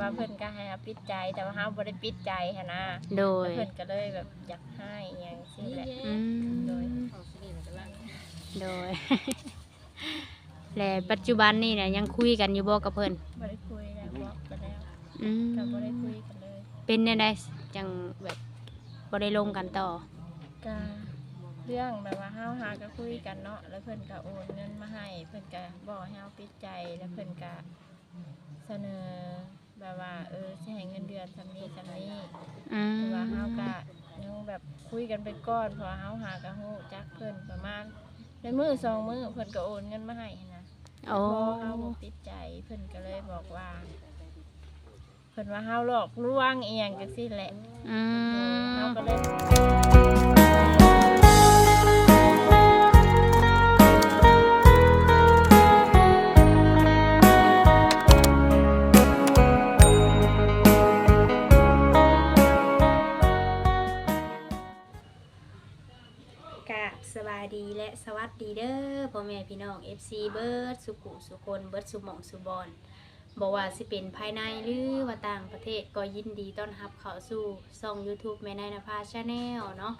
ว่าเพิ่นก็ให้เราปิดใจแต่ว่าเฮาบ่ได้ปิดใจหันนะโดย แล้วเพิ่นก็เลยแบบอยากให้อหย่างซี่แหละอืม โดยโดย และปัจจุบันนี่เนี่ยยังคุยกันอยู่บ่กับเพิ่นบ่ได้คุยแล้วบอกไปแล้วอืมก็บ่ได้คุยกันเลยเป็นแนวใดจังแบบบ่ได้ลงกันต่อ ก็เรื่องแบบว่าเฮาหาก็คุยกันเนาะแล้วเพิ่นก็โอนเงินมาให้ เพิ่นก็บอกให้เฮาปิดใจแล้วเพิ่นก็เสนอ แบบว่าเออสิให้เงินเดือนซำนี้ซำนี้อืมแต่ว่าเฮาก็ยังแบบคุยกันไปก่อนเพราะว่าเฮาหาก็ฮู้จักเพิ่นประมาณในมื้อสองมื้อเพิ่นก็โอนเงินมาให้หั้นนะโอ้พอเฮาบ่ปิดใจเพิ่นก็เลยบอกว่าเพิ่นว่าเฮาหลอกลวงอีหยังจังซี่แหละอืเฮามก็เลย อง FC เบิร์ดสุขุสุคนเบิร์ดสุหมองสุบอนบอกว่าสิเป็นภายในหรือว่าต่างประเทศก็ยินดีต้อนรับเข้าสู่ช่อง YouTube แม่นายนภาชาแนลเนาะ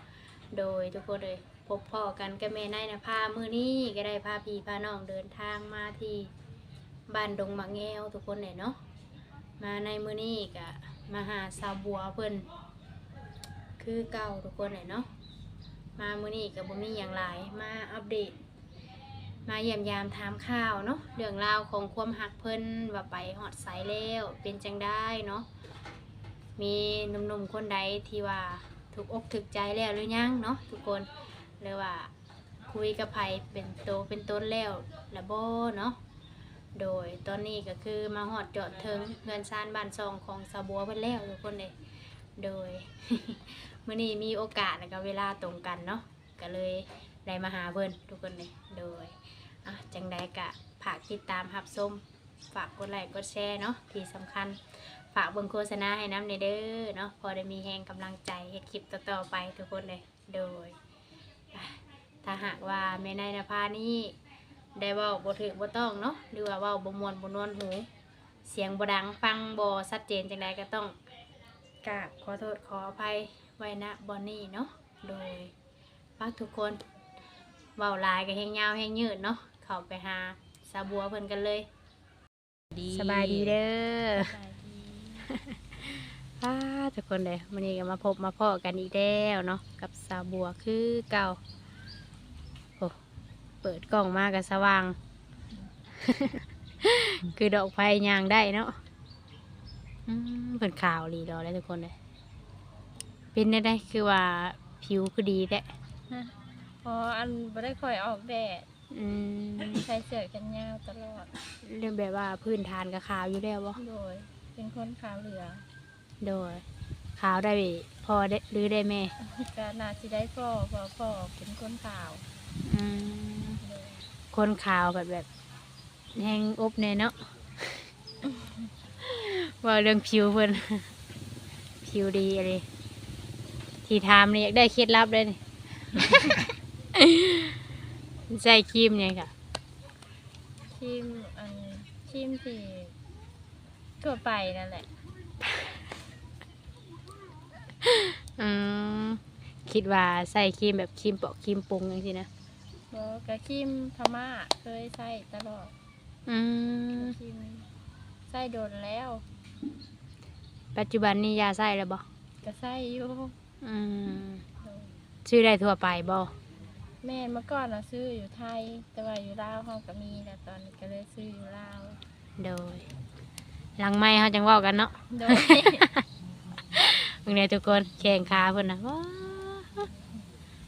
โดยทุกคนเลยพบพ่อกันกับแม่นายนภามือนี้ก็ได้พาพี่พาน้องเดินทางมาที่บ้านดงมะแงวทุกคนเลยเนาะมาในมือนี้ก็มาหาสาวบัวเพิ่นคือเก่าทุกคนเลยเนาะมามือนี้กับบ่มีอย่างหลายมาอัปเดต มาเยี่ยมยามถามข่าวเนาะเรื่องราวของความหักเพิ่นว่าไปฮอดไสแล้วเป็นจังได้เนาะมีหนุ่มๆคนใดที่ว่าถูกอกถูกใจแล้วหรือยังเนาะทุกคนหรือว่าคุยกับไผเป็นโตเป็นต้นแล้วละโบเนาะโดยตอนนี้ก็คือมาฮอดจอดถึงเงินซานบ้านซองของสาบัวเพิ่นแล้วทุกคนเลยโดยเมื่อนี้มีโอกาสแล้วก็เวลาตรงกันเนาะก็เลย ได้มาหาเพิ่นทุกคนเลยโดยอะจังใดกะฝากติดตามหับส้มฝากกดไลค์กดแชร์เนาะที่สำคัญ ฝากเบิ่งโฆษณาให้น้ำในเด้อเนาะพอได้มีแรงกำลังใจเฮ็ดคลิปต่อๆไปทุกคนเลยโดยอะถ้าหากว่าแม่นายนภานี่ได้เว้าบ่ถึกบ่ต้องเนาะหรือว่าเว้าบ่ม่วนบ่นวลหู เสียงบ่ดังฟังบ่ชัดเจนจังใดก็ต้องกราบขอโทษขออภัยไว้นะบอนนี่เนาะโดยฝากทุกคน เบาหลายกับแหงยาวแหงยืดเนาะเข้าไปหาสาบัวเพิ่นกันเลยสบายดีเด้อสายดีป้าทุกคนเลยวันนี้ก็มาพบมาพ่อกันอีกแล้วเนาะกับสาบัวคือเก่าโอ้เปิดกล่องมากับสว่าง คือดอกไฟยางได้เนาะอืมเป็นข่าวดีรอเลยทุกคนเลยเป็นได้ได้คือว่าผิวคือดีแท้พ ออันบ่ได้ค่อยออกแดดอืมใส่เสื้อกันยาวตลอด เรื่องแบบว่าพื้นฐานกับขาวอยู่แล้วบ่โดย เป็นคนขาวเหลืองโดยขาวได้พอได้หรือได้แม่ก็น่าสิได้พ่อเพอพ่อเป็นคนขาวอืมโดยคนขาวแบบแบบแห้งอบเนเนาะ ว่าเรื่องผิวเพิ่น ผิวดีอะไรที่ทามนี่อยากได้เคล็ดลับเลยนี่ ใส่ครีมเนี่ยค่ะทีมอันทีมที่ทั่วไปนั่นแหละ อืมคิดว่าใส่ครีมแบบครีมเปาะครีมปรุงอย่างนี้นะบ่กะทีมพม่าเคยใส่ตลอดอืมทีมใส่โดนแล้ว ปัจจุบันนี้ยาใส่แล้วบ่ก็ใส่อยู่อืมชื่อได้ทั่วไปบ่ แม่เมื่อก่อนน่ะซื้ออยู่ไทย แต่ว่าอยู่ลาวเฮาก็มีแล้วตอนนี้ก็เลยซื้ออยู่ลาวโดย หลังไม่เขาจังเว่ากันเนาะ โดยเมื่อนี้ทุกคนแข่งขาเพิ่นนะว้า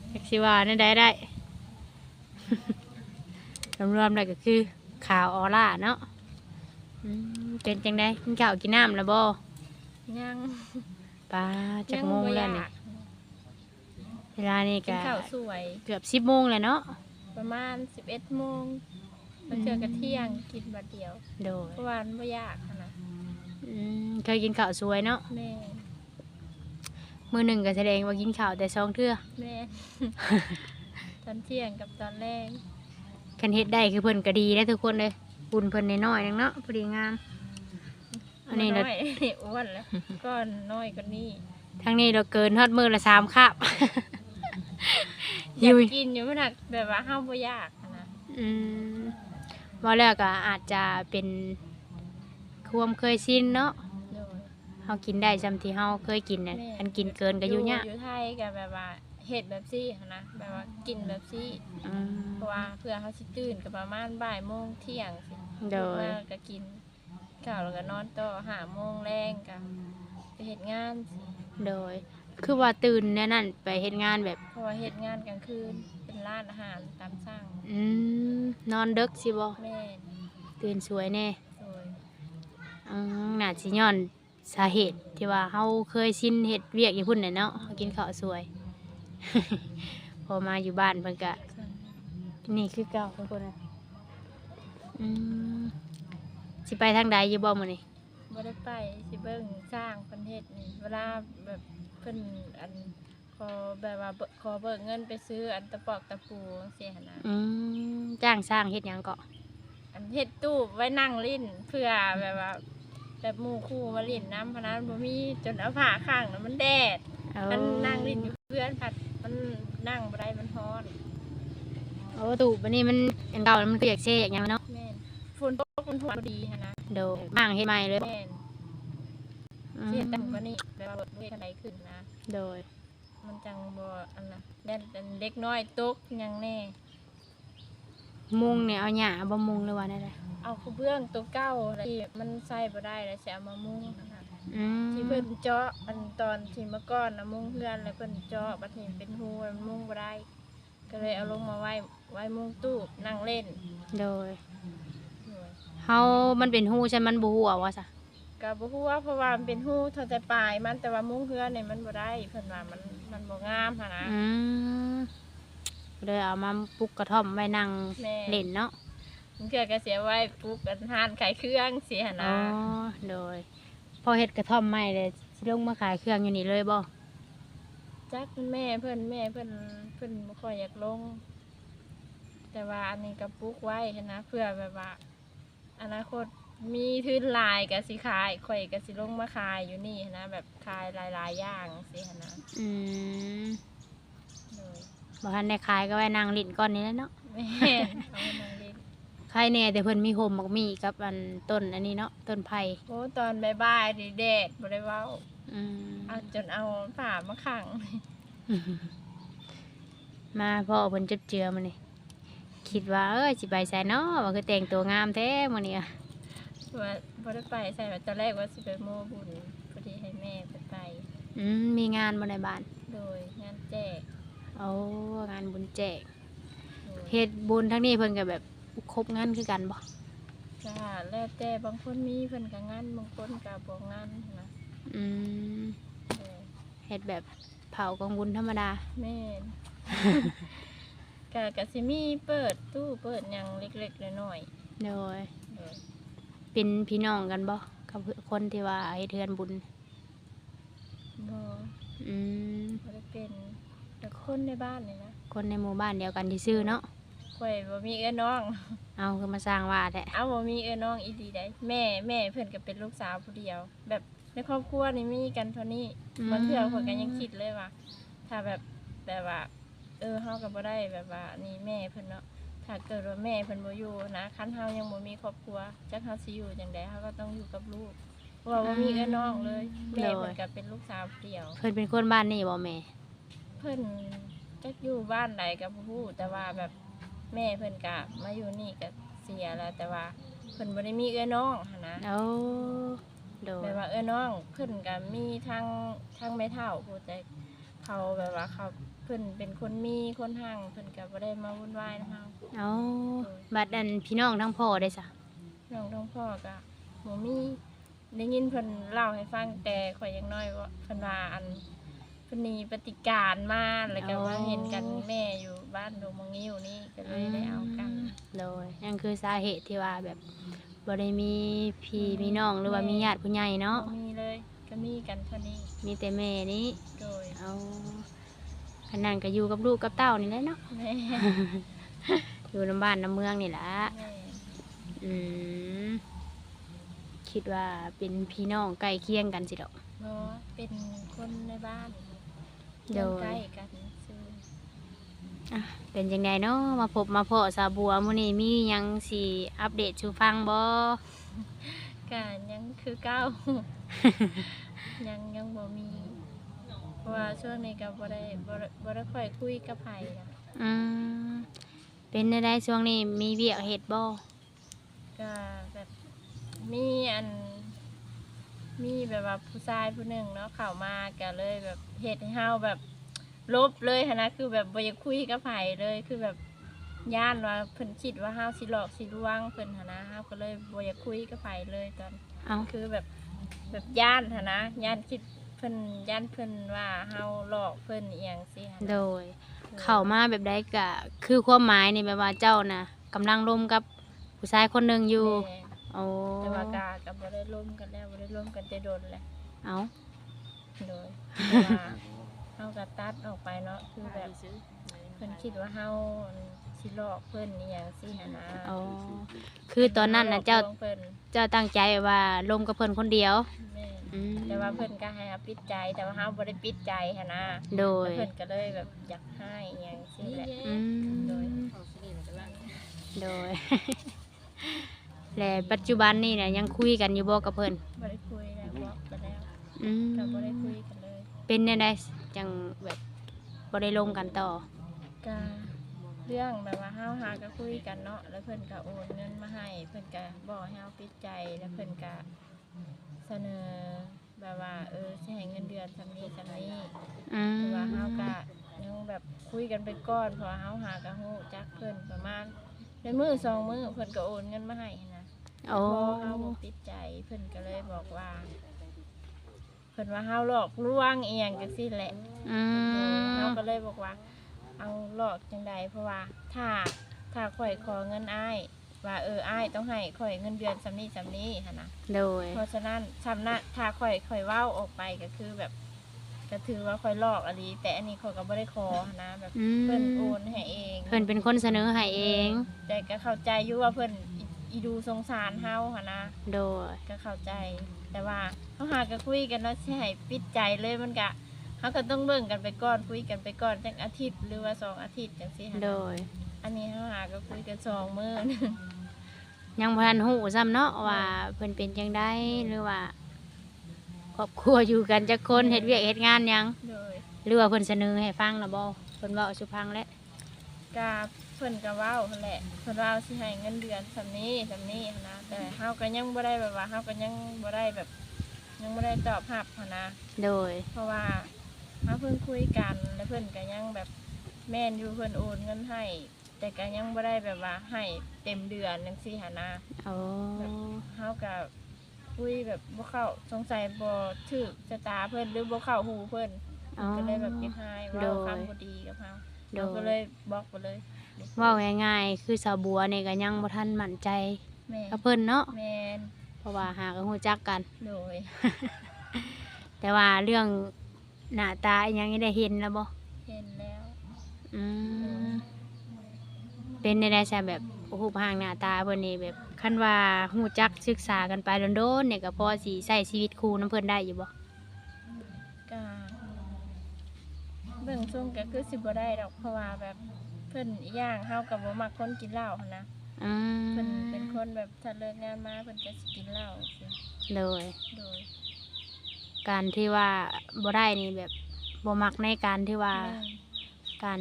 แท็กซี่ว่านี่ได้ได้ รวมๆได้ก็คือขาวออร่าเนาะอืมเป็นจังได้กินข้าวกินน้ำแล้วบ่ยัง ปลาจักโมงบ่แล้วอนี่ ยาก เวลานี่กินก็ข้าวสวย เกือบสิบโมงแล้วเนาะประมาณ 11โมงมาเจอกระเที่ยงกินบัดเดียวโดยเพราะว่ามันบ่ยากหั้นนะอืมเคยกินข้าวสวยเนาะแม่มือหนึ่งก็แสดงว่ากินข้าวแต่สองเทื่อแม่ ตอนเที่ยงกับตอนแรกคันเฮ็ดได้คือเพิ่นก็ดีได้ทุกคนเลยบุญเพิ่นน้อยๆนึงเนาะพอดีงาม อันนี่น้เราอย อ้วนแล้ว ก็น้อยกว่านี้ทั้งนี้เราเกินฮอดมือละสามคาบ อยากกินอยู่มันหักแบบว่าห้ามบ่ยากอะนะอืมว่าแล้วก็อาจจะเป็นความเคยชินเนาะโดย เฮากินได้ซ้ำที่เฮาเคยกินน่ะแม่ อันกินเกินก็อยู่ยากอยู่ไทยก็แบบว่าเฮ็ดแบบซี่หั้นนะแบบว่ากินแบบซี่ อืม เพราะว่าเพื่อเขาสิตื่นก็ประมาณบ่ายโมงเที่ยงสิโดย มาก็กินข้าวแล้วก็นอนต่อหาโมงแรงก็ไปเฮ็ดงานสิโดย คือว่าตื่นแน่นั่นไปเฮ็ดงานแบบ เพราะว่าเฮ็ดงานกลางคืนเป็นร้านอาหารตามสั่งอืมนอนดึกสิบ่แม่นตื่นสวยแน่โดยอืมน่าสิย้อนสาเหตุที่ว่าเฮาเคยชินเฮ็ดเวียกอยู่พุ่นน่ะเนาะเฮากินข้าวสวย พอมาอยู่บ้านเพิ่นก็นี่คือเก่าทุกคนน่ะอืมสิไปทางใดอยู่บ่มื้อนี้บ่ได้ไปสิเบิ่งสร้างเพิ่นเฮ็ดนี่เวลาแบบเพิ่นอันขอแบบว่าเบิกขอเบิกเงินไปซื้ออันตะปอกตะปูจังซี่หั่นนะอืมจ้างสร้างเฮ็ดหยังก็อันเฮ็ดตู้ไว้นั่งลิ้นเพื่อแบบว่าแบบหมู่คู่มาลิ้นน้ำพะนั้นบ่มีจนเอาผ้าข้างน่ะมันแดดเอามันนั่งลิ้นอยู่เพื่อนผัดมันนั่งบ่ได้มันร้อนโอ้ตู่บัดนี้มันอันเก่าแล้วมันก็อยากเซ่อยากหยังเนาะแม่นฝนตกมันหัวดีหั่นนะโดยมั่างเฮ็ดใหม่เลย แม่น อืสิเฮ็ดแต่มกว่านี้แบบว่าเวทอะไรขึ้นนะ โดย มันจังบ่อันน่ะแม่นเป็นเล็กน้อยตกหยังแน่ มุงเนี่ยเอาหญ้าบ่มุงเลยว่าได้เลยเอากระเบื้องตัวเก่าที่มันใส่บ่ได้แล้วสิเอามามุงหั่นน่ะอืมที่เพิ่นเจาะอันตอนที่เมื่อก่อนนะมุงเพื่อนแล้วเพิ่นเจาะบัดนี้เป็นหูมันมุงบ่ได้ ก็เลยเอาลงมาไว้ไว้มุงตู้นั่งเล่นโดยโดยเฮามันเป็นหูใช่มันบ่ฮู้ว่าซะ ก็บ่ฮู้ว่าเพราะว่ามันเป็นหูเท่าแต่ปลายมันแต่ว่ามุงเพื่อนนี่มันบ่ได้เพิ่นว่ามันมันบ่งามหั่นนะ อืมเลยเอามาปลุกกระท่อมไว้นั่งแม่ เล่นเนาะมันเกือก็เสียไว้ปลูกอันทานขายเครื่องสิหั่นอ๋นะอโดย พอเฮ็ดกระท่อมใหม่เลยสิลงมาขายเครื่องอยู่นี่เลยบ่จักแม่เพิ่นแม่เพิ่นเพิ่นบ่ค่อยอยากลง แต่ว่าอันนี้ก็ปลูกไว้หั้นนะเพื่อแบบว่า อนาคต มีทุนหลายก็สิขายข่อยก็สิลงมาขายอยู่นี่หั้นนะแบบขายหลายๆอย่างสิหั่นนะอืมโดยบ่ทันได้ขายก็ไว้นั่งเล่นก่อนนี่แหละเนาะแม่นเอามานั่งเล่นใครแน่แต่เพิ่นมีโฮมบักมีกับอันต้นอันนี้เนาะต้นไผ่โอ้ตอนบ่ายๆนี่แดดบ่ได้เว้าอืมเอาจนเอาผ้ามาขังมาพ่อเพิ่นจับเจือมานี่คิดว่าเอ้ยสิไปใส่เนาะว่าคือแต่งตัวงามแท้มื้อนี้อะ ว่าบ่ได้ไปใส่ว่าตอนแรกว่าสิไปโมบุญพอดีให้แม่ไปไป อืมมีงานบ่ในบ้านโดยงานแจกโอ้งานบุญแจกโดยเฮ็ดบุญทั้งนี้เพิ่นก็แบบครบงานคือกันบ่จ้าแล้วแต่บางคนมีเพิ่นก็งานบางคนก็บ่งานนะอืมโดยเฮ็ดแบบเผากองบุญธรรมดา แม่น ก็ก็สิมีเปิดตู้เปิดหยังเล็กๆน้อยโดยๆโดย เป็นพี่น้องกันบ่กับคนที่ว่าเฮ็ดเทือนบุญ บ่อืมบ่ได้เป็น แต่คนในบ้านนี่นะคนในหมู่บ้านเดียวกันที่ซื่อเนาะข่อยบ่มีเอ้อน้อง เอาคือมาสร้างว่าแท้เอาบ่มีเอ้อน้องอีดีได้แม่แม่เพิ่นก็เป็นลูกสาวผู้เดียว แบบในครอบครัวนี่มีกันเท่านี้บางเทื่อคนก็ยังคิดเลยว่า ถ้าแบบแบบว่า เออเฮาก็บ่ได้แบบว่านี่แม่เพิ่นเนาะ ถ้าเกิดว่าแม่เพิ่นบ่อยู่นะคันเฮายังบ่มีครอบครัวจักเฮาสิอยู่จังไดเฮาก็ต้องอยู่กับลูกเพราะว่าบ่มีเอ้อน้องเลยแม่เพิ่นก็เป็นลูกสาวผู้เดียว เพิ่นเป็นคนบ้านนี่บ่แม่ เพิ่นจักอยู่บ้านใดก็บ่ฮู้แต่ว่าแบบแม่เพิ่นก็มาอยู่นี่ก็เสียแล้วแต่ว่าเพิ่นบ่ได้มีเอ้อน้องหันนะโอ้โดยแบบว่าเอ้อน้องเพิ่นก็มีทั้งทั้งแม่เฒ่าผู้แต่เขาแบบว่าเขา เพิ่นเป็นคนมีคนห่างเพิ่นก็บ่ได้มาวุ่นวายนะเฮาเอาบัดอันพี่น้องทั้งพ่อได้ซะน้องทั้งพ่อก็บ่มีได้ยินเพิ่นเล่าให้ฟังแต่ข่อยยังน้อยว่าเพิ่นว่าอันเพิ่นหนีปฏิการมาแล้วก็มาเห็นกันแม่อยู่บ้านดงมงงิ้วนี่ก็เลยได้เอากันโดยนั่นคือสาเหตุที่ว่าแบบบ่ได้มีพี่มีน้องหรือว่ามีญาติผู้ใหญ่เนาะบ่มีเลยก็มีกันเท่านี้มีแต่แม่นี้โดยเอา ขนาดก็อยู่กับลูกกับเต้านี่แหละเนาะ แม่อยู่น้ำบ้านน้ำเมืองนี่แหละ แม่อืมโอเคคิดว่าเป็นพี่น้องใกล้เคียงกันสิดอกบ่เป็นคนในบ้านโดยใกล้กันซื่ออะเป็นจังไดเนาะมาพบมาเพาะสาบัวมื้อนี้มีหยังสิอัปเดตสู่ฟังบ่ก็ยังคือเก่ายังยังบ่มีเพ ราะว่าช่วงนี้ก็บ่ได้บ่ได้บ่ได้ค่อยคุยกับไผนะอืมเป็นได้ได้ช่วงนี้มีเวียกเฮ็ดบ่ก็แบบมีอัน มีแบบว่าผู้ชายผู้หนึ่งเนาะเข้ามาก็เลยแบบเฮ็ดให้เฮาแบบลบเลยหั้นนะคือแบบบ่อยากคุยกับไผเลยคือแบบย่านว่าเพิ่นคิดว่าเฮาสิหลอกสิลวงเพิ่นหั้นนะเฮาก็เลยบ่อยากคุยกับไผเลยตอน เอ้า คือแบบแบบย่านหั้นนะย่านคิด เพิ่นย่านเพิ่นว่าเฮาหลอกเพิ่นอีหยังสิหั้นโดนะย เข้ามาแบบใดก็คือความหมายนี่แบบว่าเจ้าน่ะกำลังร่วมกับผู้ชายคนหนึงอยู่แม่โอ้แต่ว่ากาก็บ่ได้ร่วมกันแล้วบ่ได้ร่วมกันแต่โดนแหละเอ้าโดยเพราะว่าเฮาก็ตัดออกไปเนาะคือแบบเพิ่นคิดว่าเฮาสิหลอกเพิ่นอีหยังสิหั้นนะอ๋อคือตอนนั้นน่ะเจ้าหลอกลวงเพิ่นเจ้าตั้งใจว่าร่วมกับเพิ่นคนเดียว แม่น อืมแต่ว่าเพิ่นก็ให้เฮาปิดใจแต่ว่าเฮาบ่ได้ปิดใจหั้นนะโดย แล้วเพิ่นก็เลยแบบอยากให้อีหยังสิแหละ อืมโดยโดย และปัจจุบันนี่เนี่ยยังคุยกันอยู่บ่กับเพิ่นบ่ได้คุยแล้วบอกไปแล้วอืมก็บ่ได้คุยกันเลยเป็นแนวใดจังแบบบ่ได้ลงกันต่อ ก็เรื่องแบบว่าเฮาหาก็คุยกันเนาะแล้วเพิ่นก็โอนเงินมาให้ เพิ่นก็บอกให้เฮาปิดใจแล้วเพิ่นก็ เสนอแบบว่าเออสิให้เงินเดือนซำนี้ซำนี้อืมแต่ว่าเฮาก็ยังแบบคุยกันไปก่อนเพราะว่าเฮาหาก็ฮู้จักเพิ่นประมาณในมือสองมือเพิ่นก็โอนเงินมาให้นะ โอ้พอเฮาบ่ปิดใจเพิ่นก็เลยบอกว่า เพิ่นว่าเฮาหลอกลวงอีหยังจังซี่แหละอืเรามก็เลยบอกว่า เอาหลอกจังใดเพราะว่าถ้าถ้าข่อยขอเงินอ้าย ว่าเอออ้ายต้องให้ข่อยเงินเดือนสำนี้สำนี้ค่ะนะโดย เพราะฉะนั้นสำนะถ้าข่อยข่อยเว้าออกไปก็คือแบบก็ถือว่าข่อยหลอกอะไรแต่อันนี้ข่อยก็บ่ได้ขอหั้นนะแบบอืม เพิ่นโอนให้เองเพิ่นเป็นคนเสนอให้เอง แต่ก็เข้าใจอยู่ว่าเพิ่นอีอีดูสงสารเฮาค่ะนะ โดย ก็เข้าใจ แต่ว่าเขาหาก็คุยกันเนาะสิให้ปิดใจเลยมันก็เขาก็ต้องเบิ่งกันไปก่อนคุยกันไปก่อนจักอาทิตย์หรือว่าสองอาทิตย์จังซี่ค่ะโดย อันนี้เขาหาก็คุยกันสองมื้อนึงยังบ่ทันฮู้ซ้ำเนาะว่าเพิ่นเป็นจังไดหรือว่าครอบครัวอยู่กันจักคนเฮ็ดเวียกเฮ็ดงานหยังโดยหรือว่าเพิ่นเสนอให้ฟังแล้วบ่เพิ่นเว้าสุพังแล้วกาเพิ่นก็เว้าหั่นแหละเพิ่นว่าสิให้เงินเดือนสำนี้สำนี้หั้นนะแต่เฮาก็ยังบ่ได้แบบว่าเฮาก็ยังบ่ได้แบบ ยังบ่ได้ตอบรับหั้นนะ โดย เพราะว่าเฮาเพิ่งคุยกันแล้วเพิ่นก็ยังแบบแม่นอยู่เพิ่นโอนเงินให้ แต่ก็ยังบ่ได้แบบว่าให้เต็มเดือนจังซี่หันนะโอ้เฮาก็คุยแบบบ่เข้าสงสัยบ่ถูกชะตาเพิ่นหรือบ่เข้าหูเพิ่นอ๋อก็เลยแบบยังไห้เว้าโดยคำบ่ดีกับเฮาโดเราก็เลยยบล็อกไปเลยเว้าง่ายๆคือสาวบัวนี่ก็ยังบ่ทันมั่นใจแม่กับเพิ่นเนาะแม่นเพราะว่าหาก็ฮู้จักกันโดยแต่ว่าเรื่องหน้าตาอิหยังนี่ได้เห็นแล้วบ่เห็นแล้วอืม เป็นในได้ใช่แบบรูปร่างหน้าตาเพิ่นนี่แบบคันว่าฮู้จักศึกษากันไปโดนๆเนี่ยก็พอสิใช้ชีวิตคู่นํเพิ่นได้อยู่บ่ก็เบิ่งทรงก็คือสิบ่ได้ดอกเพราะว่าแบบเพิ่นอีหย่างเฮาก็บ่มักคนกินเหล้าหันนะอืมเพิ่นเป็นคนแบบถ้าเลิกงานมาเพิ่นก็สิกินเหล้าสิโดย โดยการที่ว่าบ่ได้นี่แบบบ่มักในการที่ว่า แม่น การ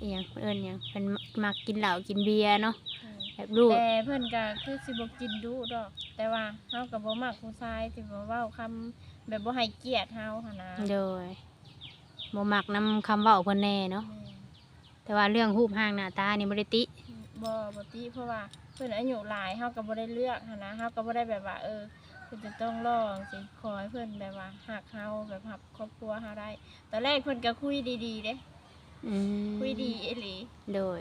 อหยังเอิ้นหยังเป็นมักกินเหล้ากินเบียร์เนาะเออแบบลูกแต่เพิ่นก็คือสิบ่กินดุดอก แต่ว่าเฮาก็บ่มักผู้ชายที่บ่เว้าคำแบบบ่ให้เกียรติเฮาหั่นนะโดยบ่มักนำคำเว้าเพิ่นแน่เนาะแม่นแต่ว่าเรื่องรูปร่างหน้าตานี่บ่ได้ติบ่บ่ติเพราะว่าเพิ่นอายุหลายเฮาก็บ่ได้เลือกหันนะเฮาก็บ่ได้แบบว่าเออเพิ่นจะต้องรอจังซี่ขอให้เพิ่นแบบว่าฮักเฮาแบบฮักครอบครัวเฮาได้ตอนแรกเพิ่นก็คุยดีๆเด้ อืมคุยดีอีหลีโดย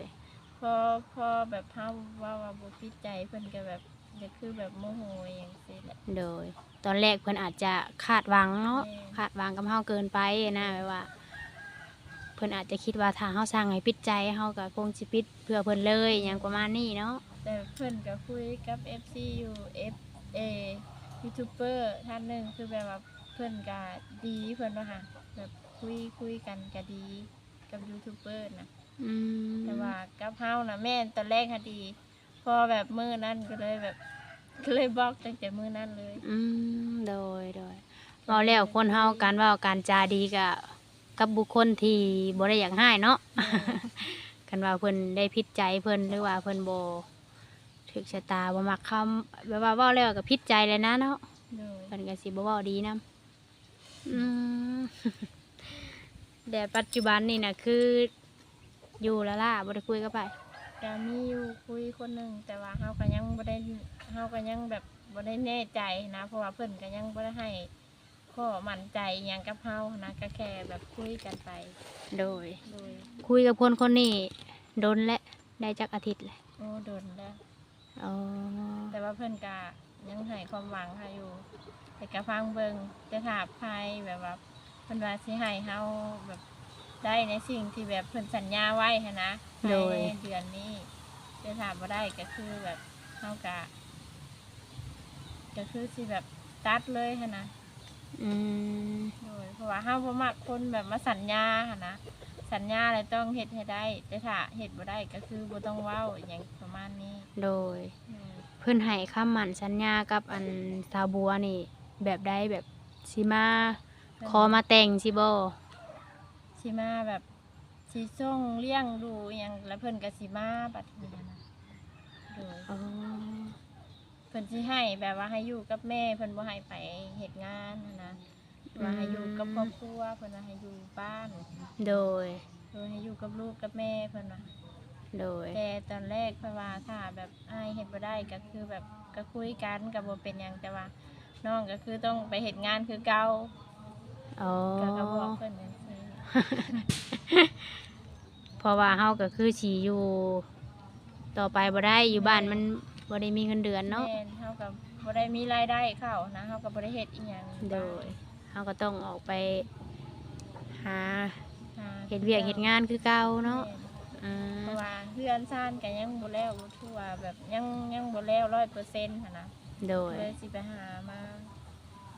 พอพอแบบเฮาว่าว่าบ่ปิดใจเพิ่นก็แบบจะคือแบบโมโหอหย่างซี่แหละ โดย ตอนแรกเพิ่นอาจจะคาดหวังเนาะ แม่ คาดหวังกับเฮาเกินไปนะแบบว่า เพิ่นอาจจะคิดว่าถ้าเฮาสร้างให้ปิดใจเฮาก็คงสิปิดเพื่อเพิ่นเลยอหยังประมาณนี้เนาะ แต่เพิ่นก็คุยกับ FC อยู่ F A ยูทูบเบอร์ท่านหนึ่งคือแบบว่าเพื่อนก็ดีเพื่อนว่าค่ะแบบคุยคุยกันก็ดี กับยูทูบเบอร์นะอืมแต่ว่ากับเฮานะแม่นตอนแรกค่ะดี พอแบบมือนั่นก็เลยแบบก็เลยบล็อกตั้งแต่มือนั่นเลย อืมโดยโดยเว้าแล้วคนเฮาการเว้าการจาดีก็กับบุคคลที่บ่ได้อยากให้เนาะกันว่าเพิ่นได้พิษใจเพิ่นหรือว่าเพิ่นบ่ถึกชะตาบ่มักคำแบบว่าเว้าแล้วก็พิษใจเลยนะเนาะโดยเพิ่นก็สิบ่เว้าดีนํอืม แต่ปัจจุบันนี่น่ะคือ อยู่แล้วล่ะบ่ได้คุยกับไผก็มีอยู่คุยคนหนึ่งแต่ว่าเฮาก็ยังบ่ได้เฮาก็ยังแบบบ่ได้แน่ใจนะ เพราะว่าเพิ่นก็ยังบ่ได้ให้ข้อมั่นใจอิหยังกับเฮานะก็แค่แบบคุยกันไปโดย โดยคุยกับคนคนนี้โดนและได้จักอาทิตย์แหละโอ้โดนแล้ว อ๋อแต่ว่าเพิ่นก็ยังให้ความหวังค่ะอยู่แต่ก็ฟังเบิ่งจะถามภายแบบว่า เพิ่นว่าสิให้เฮาแบบได้ในสิ่งที่แบบเพิ่นสัญญาไว้หั้นนะภายในเดือนนี้จะถามบ่ได้ก็คือแบบเฮากะก็คือสิแบบตัดเลยหั้นนะ อืม โดยเพราะว่าเฮาบ่มักคนแบบมาสัญญาหั้นนะสัญญาอะไรต้องเฮ็ดให้ได้ แต่ถ้าเฮ็ดบ่ได้ก็คือบ่ต้องเว้าอหย่างประมาณนี้โดยโดยเพื่อนให้คำมั่นสัญญากับอันสาวบัวนี่ แบบใดแบบสิมา ขอมาแต่งสิบ่สิมาแบบสิส่งเลี้ยงดูอหยังแล้วเพิ่นก็สิมาบัดนี้นะโดยอ๋อเพิ่นสิให้แบบว่าให้อยู่กับแม่เพิ่นบ่ให้ไปเฮ็ดงานหั้นนะว่าให้อยู่กับครอบครัวเพิ่นว่าให้อยู่บ้านโดยโดยให้อยู่กับลูกกับแม่เพิ่นว่า โดย แต่ตอนแรกเพิ่นว่าถ้าแบบอ้ายเฮ็ดบ่ได้ก็คือแบบก็คุยกันก็บ่เป็นหยังแต่ว่าน้องก็คือต้องไปเฮ็ดงานคือเก่า อ๋อ ก็ก็บอกเพิ่นจังซี่เพราะว่าเฮาก็คือสิอยู่ ต่อไปบ่ได้อยู่บ้านมันบ่ได้มีเงินเดือนเนาะ แม่นเฮาก็บ่ได้มีรายได้เข้านะเฮาก็บ่ได้เฮ็ดอีหยังโดยเฮาก็ต้องออกไป หาหาเฮ็ดเวียกเฮ็ดงานคือเก่าเนาะแม่นอืมเพราะว่าเพื่อนซ่านก็ยังบ่แล้วบ่ทั่วแบบยังยังบ่แล้ว100%หั่นนะโดยเลยสิไปหามา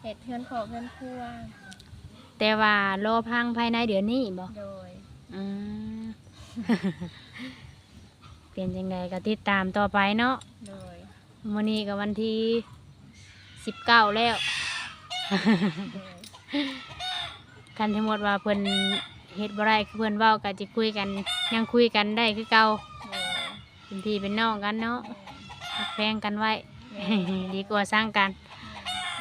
เฮ็ดเพื่อนขอเพื่อนครัว แต่ว่ารอพังภายในเดือนนี้บ่โดย อืม เปลี่ยนจังไดก็ติดตามต่อไปเนาะโดย มื้อนี้ก็วันที่สิบเก้าแล้ว โดยกันทั้งหมดว่าเพิ่นเฮ็ดบ่ได้คือเพิ่นเว้าก็จะคุยกันยังคุยกันได้คือเก่าโดยเป็นพี่เป็นน้องกันเนาะรักแพงกันไว้แม่ดีกว่าสร้างกัน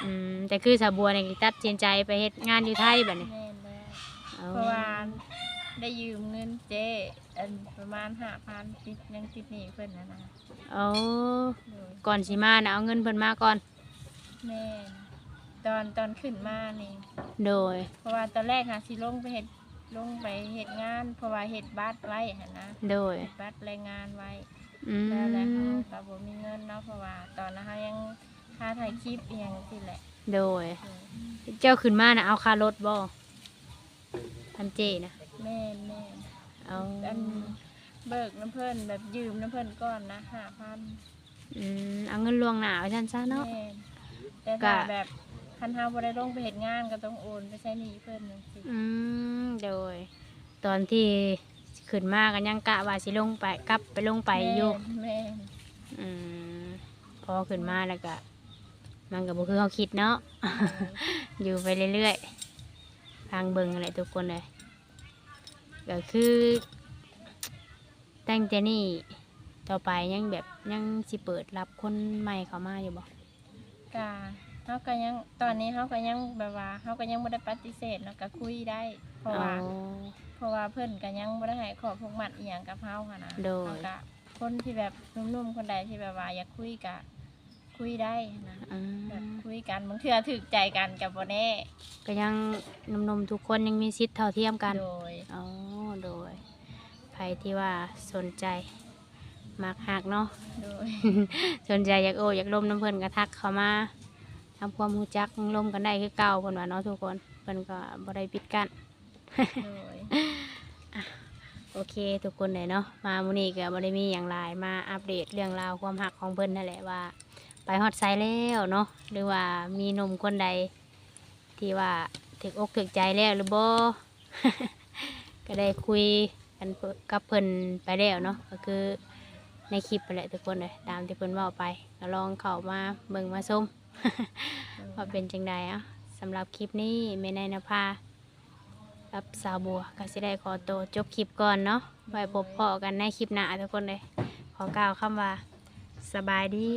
อืมแต่คือสาวบัวนี่ตัดสินใจไปเฮ็ดงานอยู่ไทยบัดนี้แม่นแล้วเอาเพราะว่าได้ยืมเงินเจ๊อันประมาณ5,000ติดยังติดหนี้เพิ่นน่ะนะเอาโดยก่อนสิมาน่ะเอาเงินเพิ่นมาก่อน แม่นตอนตอนขึ้นมานี่ โดย เพราะว่าตอนแรกหาสิลงไปเฮ็ดลงไปเฮ็ดงาน เพราะว่าเฮ็ดบัตรไว้หั่นนะโดย เฮ็ดบัตรแรงงานไว้ อืแล้วแล้วมเราก็บ่มีเงินเนาะเพราะว่าตอนนั้นเรายัง ค่าถ่ายคลิปอีหยังสิแหละโดย เจ้าขึ้นมาน่ะเอาค่ารถบ่พันเจนะแม่นแม่นเอาอันเบิกน้ำเพิ่นแบบยืมน้ำเพิ่นก่อนนะ5,000อืมเอาเงินลวงหนาไว้ซั่นซะเนาะแม่นแต่ถ้าก็แบบคันเฮาบ่ได้ลงไปเฮ็ดงานก็ต้องโอนไปใช้หนี้เพิ่นจังซี่อืมโดย ตอนที่ขึ้นมากันยังกะว่าสิลงไปกลับไปลงไปอยู่แม่นอืมพอขึ้นมาแล้วก็ มันก็บ่คือเขาคิดเนาะ อยู่ไปเรื่อยๆทางเบิงอะไรทุกคนเลยก็คือตั้งแต่นี่ต่อไปยังแบบยังสิเปิดรับคนใหม่เข้ามาอยู่บ่กะเฮาก็ยังตอนนี้เฮาก็ยังแบบว่าเฮาก็ยังบ่ได้ปฏิเสธเนาะก็คุยได้ เพราะว่าอ๋อเพราะว่าเพิ่นก็ยังบ่ได้ให้ขอพวกมัดอีหยังกับเฮาค่ะนะโดยเฮาก็คนที่แบบนุ่มๆคนใดที่แบบว่าอยากคุยกะ คุยได้นะอืแบบมคุยกันบางเทื่อถึกใจกันกับบ่แน่ก็ยังหนมๆทุกคนยังมีสิทธิ์เท่าเทียมกัน โดย อ๋อโดยใครที่ว่าสนใจมักหักเนาะ โดย สนใจอยากโออยากล่มน้ำเพิ่นก็ทักเข้ามาทำความรู้จักล่มกันได้คือเก่าเพิ่นว่าเนาะทุกคนเพิ่นก็บ่ได้ปิดกั้น โดย โอเค ทุกคนเลยเนาะมามื้อนี้ก็บ่ได้มีอย่างหลายมาอัปเดตเรื่องราวความหักของเพิ่นนั่นแหละว่า ไปฮอดไซแล้วเนาะหรือว่ามีหนุ่มคนใด ที่ว่าถึกอกถึกใจแล้วหรือบ่ ก็ได้คุยกันกับเพิ่นไปแล้วเนาะก็คือในคลิปไปแหละทุกคนเลยตามที่เพิ่นว่าไปก็ลองเข้ามาเบิ่งมาชมว่าเป็นจังใดอะสำหรับคลิปนี้แม่นายนภากับสาวบัวก็สิได้ขอตัวจบคลิปก่อนเนาะไว้พบพอกันในคลิปหน้าทุกคนเลยขอกล่าวคำว่าสบายดี